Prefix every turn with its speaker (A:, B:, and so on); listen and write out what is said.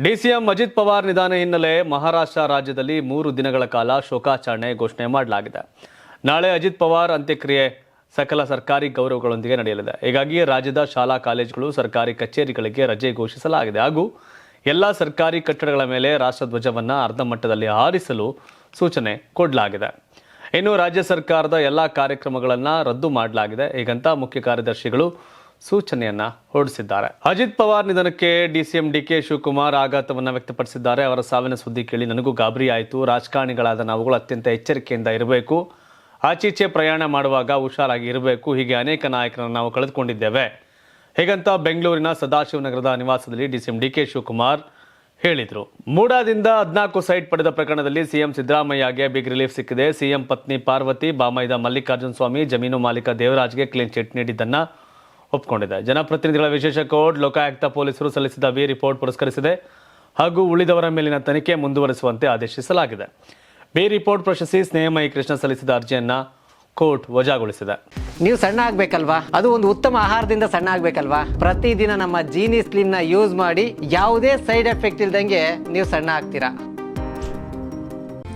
A: DCM Ajit Pawar ನಿಧನ ಹಿನ್ನೆಲೆ ಮಹಾರಾಷ್ಟ್ರ ರಾಜ್ಯದಲ್ಲಿ ಮೂರು ದಿನಗಳ ಕಾಲ ಶೋಕಾಚರಣೆ ಘೋಷಣೆ ಮಾಡಲಾಗಿದೆ. ನಾಳೆ ಅಜಿತ್ ಪವಾರ್ ಅಂತ್ಯಕ್ರಿಯೆ ಸಕಲ ಸರ್ಕಾರಿ ಗೌರವಗಳೊಂದಿಗೆ ನಡೆಯಲಿದೆ. ಹೀಗಾಗಿ ರಾಜ್ಯದ ಶಾಲಾ ಕಾಲೇಜುಗಳು ಸರ್ಕಾರಿ ಕಚೇರಿಗಳಿಗೆ ರಜೆ ಘೋಷಿಸಲಾಗಿದೆ. ಹಾಗೂ ಎಲ್ಲ ಸರ್ಕಾರಿ ಕಟ್ಟಡಗಳ ಮೇಲೆ ರಾಷ್ಟ್ರಧ್ವಜವನ್ನು ಅರ್ಧ ಮಟ್ಟದಲ್ಲಿ ಹಾರಿಸಲು ಸೂಚನೆ ಕೊಡಲಾಗಿದೆ. ಇನ್ನು ರಾಜ್ಯ ಸರ್ಕಾರದ ಎಲ್ಲ ಕಾರ್ಯಕ್ರಮಗಳನ್ನು ರದ್ದು ಮಾಡಲಾಗಿದೆ. ಹೀಗಂತ ಮುಖ್ಯ ಕಾರ್ಯದರ್ಶಿಗಳು ಸೂಚನೆಯನ್ನ ಹೊರಡಿಸಿದ್ದಾರೆ. ಅಜಿತ್ ಪವಾರ್ ನಿಧನಕ್ಕೆ ಡಿಸಿಎಂ ಡಿಕೆ ಶಿವಕುಮಾರ್ ಆಘಾತವನ್ನ ವ್ಯಕ್ತಪಡಿಸಿದ್ದಾರೆ. ಅವರ ಸಾವಿನ ಸುದ್ದಿ ಕೇಳಿ ನನಗೂ ಗಾಬರಿ ಆಯಿತು. ರಾಜಕಾರಣಿಗಳಾದ ನಾವುಗಳು ಅತ್ಯಂತ ಎಚ್ಚರಿಕೆಯಿಂದ ಇರಬೇಕು. ಆಚೀಚೆ ಪ್ರಯಾಣ ಮಾಡುವಾಗ ಹುಷಾರಾಗಿ ಇರಬೇಕು. ಹೀಗೆ ಅನೇಕ ನಾಯಕರನ್ನು ನಾವು ಕಳೆದುಕೊಂಡಿದ್ದೇವೆ. ಹೀಗಂತ ಬೆಂಗಳೂರಿನ ಸದಾಶಿವನಗರದ ನಿವಾಸದಲ್ಲಿ ಡಿಸಿಎಂ ಡಿಕೆ ಶಿವಕುಮಾರ್ ಹೇಳಿದರು. ಮೂಡಾದಿಂದ ಹದಿನಾಲ್ಕು ಸೈಟ್ ಪಡೆದ ಪ್ರಕರಣದಲ್ಲಿ ಸಿಎಂ ಸಿದ್ದರಾಮಯ್ಯಗೆ ಬಿಗ್ ರಿಲೀಫ್ ಸಿಕ್ಕಿದೆ. ಸಿಎಂ ಪತ್ನಿ ಪಾರ್ವತಿ, ಬಾಮೈದ ಮಲ್ಲಿಕಾರ್ಜುನ ಸ್ವಾಮಿ, ಜಮೀನು ಮಾಲೀಕ ದೇವರಾಜ್ಗೆ ಕ್ಲೀನ್ ಚಿಟ್ ನೀಡಿದ್ದನ್ನ ಒಪ್ಪಿಕೊಂಡಿದೆ ಜನಪ್ರತಿನಿಧಿಗಳ ವಿಶೇಷ ಕೋರ್ಟ್ ಲೋಕಾಯುಕ್ತ ಪೊಲೀಸರು ಸಲ್ಲಿಸಿದ ವಿ ರಿಪೋರ್ಟ್ ಪುರಸ್ಕರಿಸಿದೆ ಹಾಗೂ ಉಳಿದವರ ಮೇಲಿನ ತನಿಖೆ ಮುಂದುವರಿಸುವಂತೆ ಆದೇಶಿಸಲಾಗಿದೆ. ಬಿ ರಿಪೋರ್ಟ್ ಪ್ರಶಸ್ತಿ ಸ್ನೇಹಮಯಿ ಕೃಷ್ಣ ಸಲ್ಲಿಸಿದ ಅರ್ಜಿಯನ್ನ ಕೋರ್ಟ್ ವಜಾಗೊಳಿಸಿದೆ.
B: ನೀವು ಸಣ್ಣ ಆಗ್ಬೇಕಲ್ವಾ? ಅದು ಒಂದು ಉತ್ತಮ ಆಹಾರದಿಂದ ಸಣ್ಣ ಆಗ್ಬೇಕಲ್ವಾ? ಪ್ರತಿದಿನ ನಮ್ಮ ಜೀನಿ ಸ್ಲಿಮ್ನ ಯೂಸ್ ಮಾಡಿ ಯಾವುದೇ ಸೈಡ್ ಎಫೆಕ್ಟ್ ಇಲ್ದಂಗೆ ನೀವು ಸಣ್ಣ ಆಗ್ತೀರಾ?